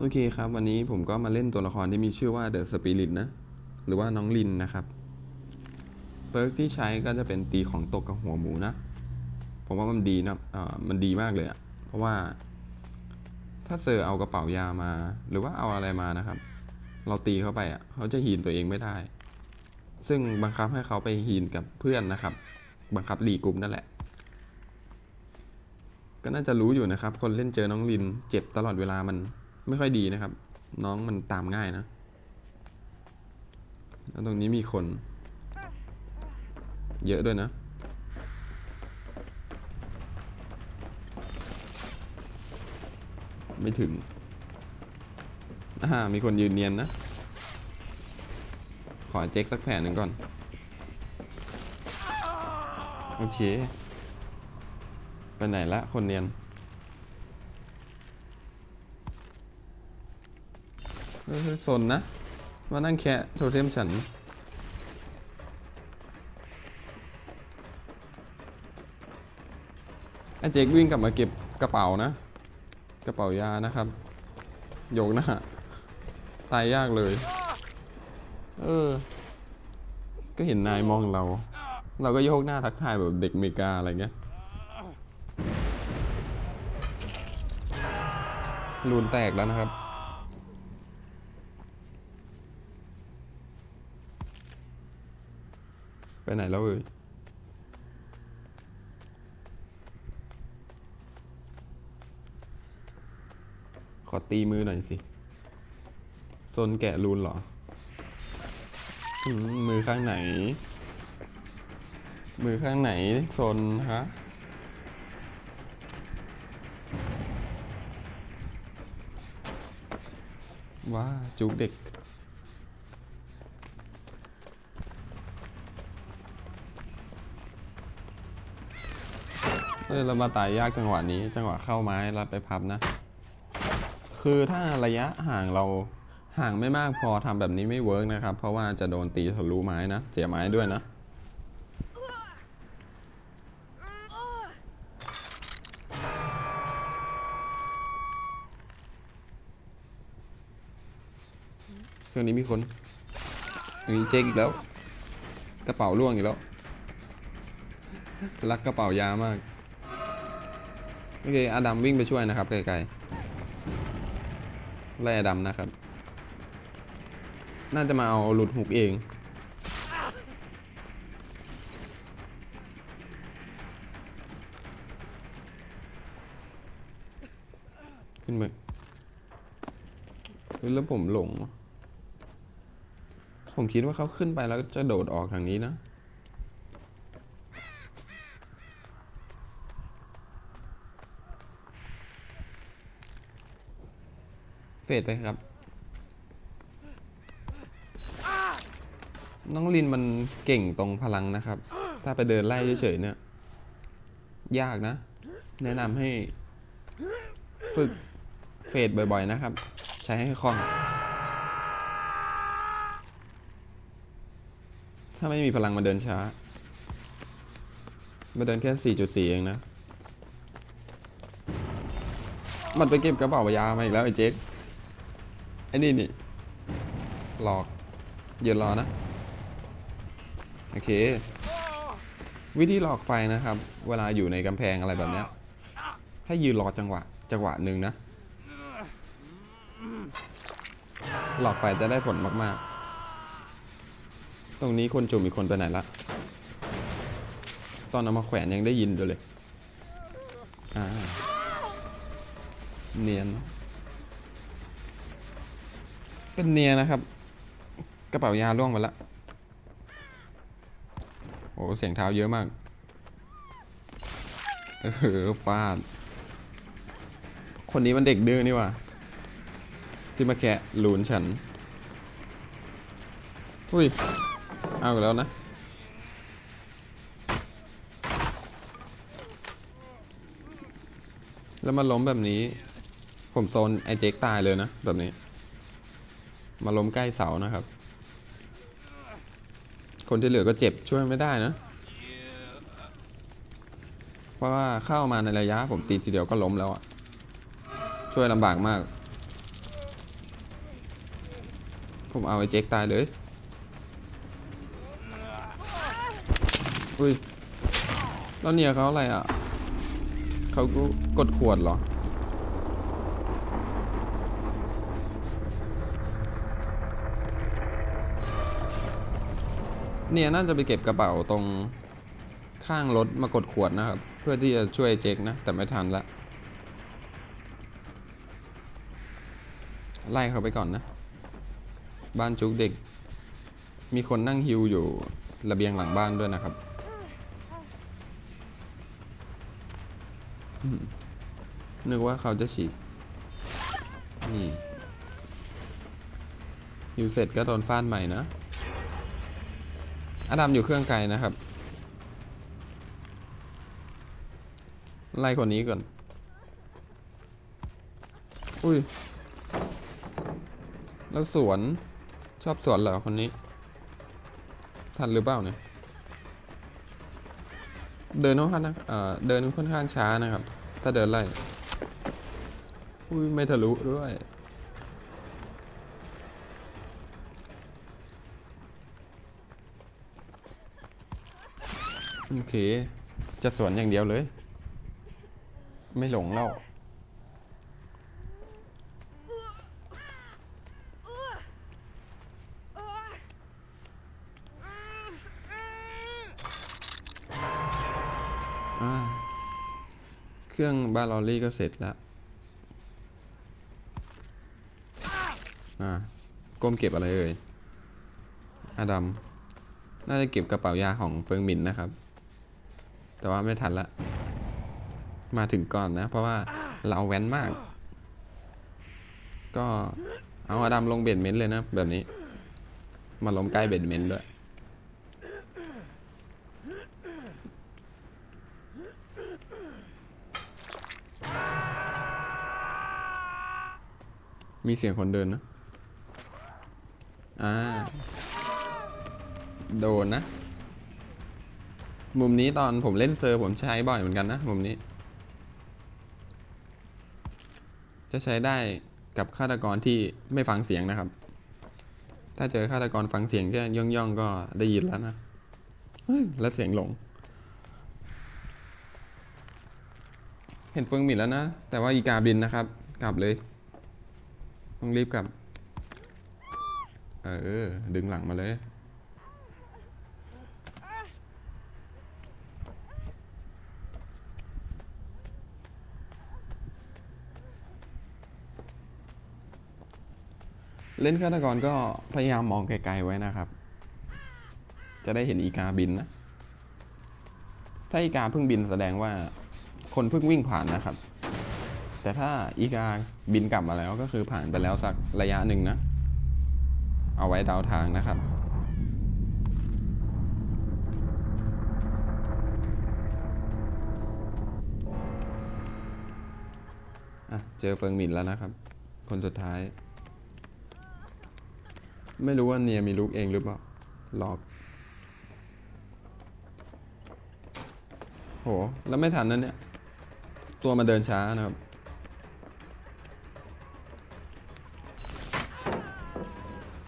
โอเคครับ วันนี้ผมก็มาเล่นตัวละครที่มีชื่อว่าเดอะสปิริตนะ หรือว่าน้องลินนะครับ เปิร์กที่ใช้ก็จะเป็นตีของตกกับหัวหมูนะ ผมว่ามันดีนะอ่ามันดีมากเลยอะเพราะว่า ถ้าเซอร์เอากระเป๋ายามา หรือว่าเอาอะไรมานะครับ เราตีเข้าไปอะเขาจะฮีนตัวเองไม่ได้ ซึ่งบังคับให้เขาไปฮีนกับเพื่อนนะครับ บังคับรีกรุ๊ปนั่นแหละ ก็น่าจะรู้อยู่นะครับ คนเล่นเจอน้องลินเจ็บตลอดเวลามัน ไม่ค่อยดีนะครับ น้องมันตามง่ายนะ แล้วตรงนี้มีคน เยอะด้วยนะ ไม่ถึงอ่ามีคนยืนเนียนนะ ขอเจ๊กสักแผ่นหนึ่งก่อน โอเค ไปไหนละคนเนียน เฮ้ยๆ สนนะ มานั่งแคะโทเทมฉัน ไอเจ๊กวิ่งกลับมาเก็บกระเป๋านะ กระเป๋ายานะครับ โยกหน้า ตายยากเลย เออ ก็เห็นนายมองเรา เราก็โยกหน้าทักทายแบบเด็กเมกาอะไรเงี้ยรูนแตกแล้วนะครับ ไปไหนแล้วเอ่ยขอตีมือหน่อยสิโซนแกะรูนเหรอมมือข้างไหน มือข้างไหนโซนฮะว้าจุกเด็ก เออเรามาตายยากจังหวะนี้ จังหวะเข้าไม้แล้วไปพับนะ คือถ้าระยะห่างเราห่างไม่มากพอทำแบบนี้ไม่เวิร์กนะครับ เพราะว่าจะโดนตีทะลุไม้นะ เสียไม้ด้วยนะ เครื่องนี้มีคนมีเจ๊กอีกแล้ว กระเป๋าล่วงอีกแล้ว รักกระเป๋ายามาก โอเคอดัมวิ่งไปช่วยนะครับไกลๆไล่อดัมนะครับ น่าจะมาเอาหลุดหุกเอง ขึ้นมาเฮ้ยแล้วผมหลง ผมคิดว่าเขาขึ้นไปแล้วจะโดดออกทางนี้นะ เฟดไปครับ น้องลินมันเก่งตรงพลังนะครับ ถ้าไปเดินไล่เฉยๆเนี่ย ยากนะ แนะนำให้ฝึกเฟดบ่อยๆนะครับ ใช้ให้คล่องถ้าไม่มีพลังมาเดินช้า มาเดินแค่ 4.4 เองนะ มันไปเก็บกระเป๋ายามาอีกแล้วไอ้เจ๊ก ไอ้นี่นี่หลอกยืนรอนะ โอเค วิธีหลอกไฟนะครับ เวลาอยู่ในกำแพงอะไรแบบนี้ให้ยืนรอจังหวะ จังหวะหนึ่งนะ หลอกไฟจะได้ผลมากๆ ตรงนี้คนจุ่มอีกคนไปไหนละ ตอนเอามาแขวนยังได้ยินอยู่เลย อ่า เนียน เป็นเนียนะครับ กระเป๋ายาล่วงไปละโอ้เสียงเท้าเยอะมากเออฟาด คนนี้มันเด็กดื้อนี่ว่าที่มาแกะหลูนฉันอุ้ย เอาแล้วนะ แล้วมาล้มแบบนี้ ผมโซนไอเจ๊กตายเลยนะ แบบนี้ มาล้มใกล้เสานะครับ คนที่เหลือก็เจ็บช่วยไม่ได้นะ เพราะว่าเข้ามาในระยะผมตีทีเดียวก็ล้มแล้วอะช่วยลำบากมาก ผมเอาไอ้เจ๊กตายเลย อุ้ยแล้วเนี่ยเขาอะไรอะ เขาก็กดขวดเหรอ เนี่ยน่าจะไปเก็บกระเป๋าตรงข้างรถมากดขวดนะครับ เพื่อที่จะช่วยเจ๊กนะ แต่ไม่ทันละ ไล่เขาไปก่อนนะ บ้านจุกเด็ก มีคนนั่งฮิวอยู่ระเบียงหลังบ้านด้วยนะครับนึกว่าเขาจะฉีดนี่ฮิวเสร็จก็โดนฟาดใหม่นะ อดัมอยู่เครื่องไกลนะครับ ไล่คนนี้ก่อน อุ้ย แล้วสวน ชอบสวนเหรอคนนี้ ทันหรือเปล่าเนี่ย เดินค่อนข้างนะเอ่อเดินค่อนข้างช้านะครับ ถ้าเดินไล่ อุ้ย ไม่ทะลุด้วย โอเค จะสวนอย่างเดียวเลย ไม่หลงแล้วเครื่องบาลอรี่ก็เสร็จแล้วอ่าก้มเก็บอะไรเอ่ยอาดัม น่าจะเก็บกระเป๋ายาของเฟิงมินนะครับ แต่ว่าไม่ทันละ มาถึงก่อนนะ เพราะว่าเราแว้นมาก ก็เอาอดัมลงเบ็ดเมนท์เลยนะ แบบนี้ มาลงใกล้เบ็ดเมนท์ด้วย มีเสียงคนเดินนะ อ่า โดนนะ มุมนี้ตอนผมเล่นเซอร์ผมใช้บ่อยเหมือนกันนะมุมนี้ จะใช้ได้กับฆาตกรที่ไม่ฟังเสียงนะครับ ถ้าเจอฆาตกรฟังเสียงแค่ย่องย่องๆก็ได้ยินแล้วนะแล้วเสียงหลง เห็นเฟิงหมินแล้วนะ แต่ว่าอีกาบินนะครับ กลับเลย ต้องรีบกลับ เออ ดึงหลังมาเลย เล่นฆาตกรก็พยายามมองไกลๆไว้นะครับ จะได้เห็นอีกาบินนะ ถ้าอีกาเพิ่งบินแสดงว่าคนเพิ่งวิ่งผ่านนะครับ แต่ถ้าอีกาบินกลับมาแล้วก็คือผ่านไปแล้วสักระยะหนึ่งนะ เอาไว้ดาวทางนะครับเจอเฟิงหมินแล้วนะครับ คนสุดท้าย ไม่รู้ว่าเนียมีลูกเองหรือเปล่าหลอกโห แล้วไม่ทันนั่นเนี่ย ตัวมาเดินช้านะครับ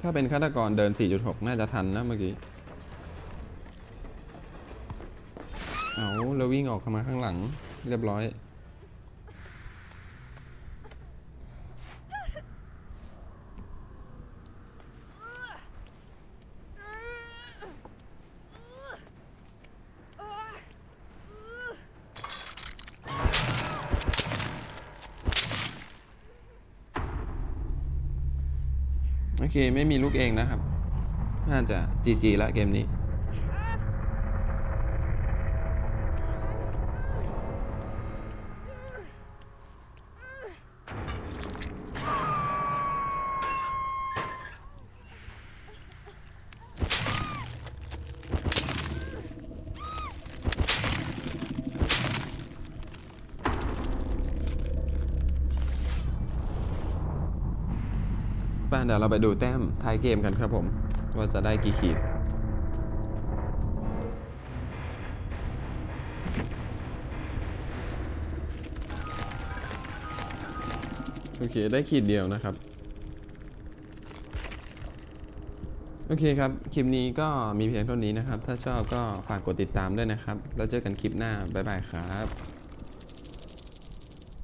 ถ้าเป็นฆาตกรเดิน 4.6 น่าจะทันนะเมื่อกี้ เอาแล้ววิ่งออกมาข้างหลังเรียบร้อย โอเค ไม่มีลูกเองนะครับ น่าจะจีจีละเกมนี้ ไป เดี๋ยวเราไปดูแต้มท้ายเกมกันครับผม ว่าจะได้กี่ขีดโอเค ได้ขีดเดียวนะครับ โอเคครับ คลิปนี้ก็มีเพียงเท่านี้นะครับ ถ้าชอบก็ฝากกดติดตามด้วยนะครับ แล้วเจอกันคลิปหน้า บ๊ายบายครับ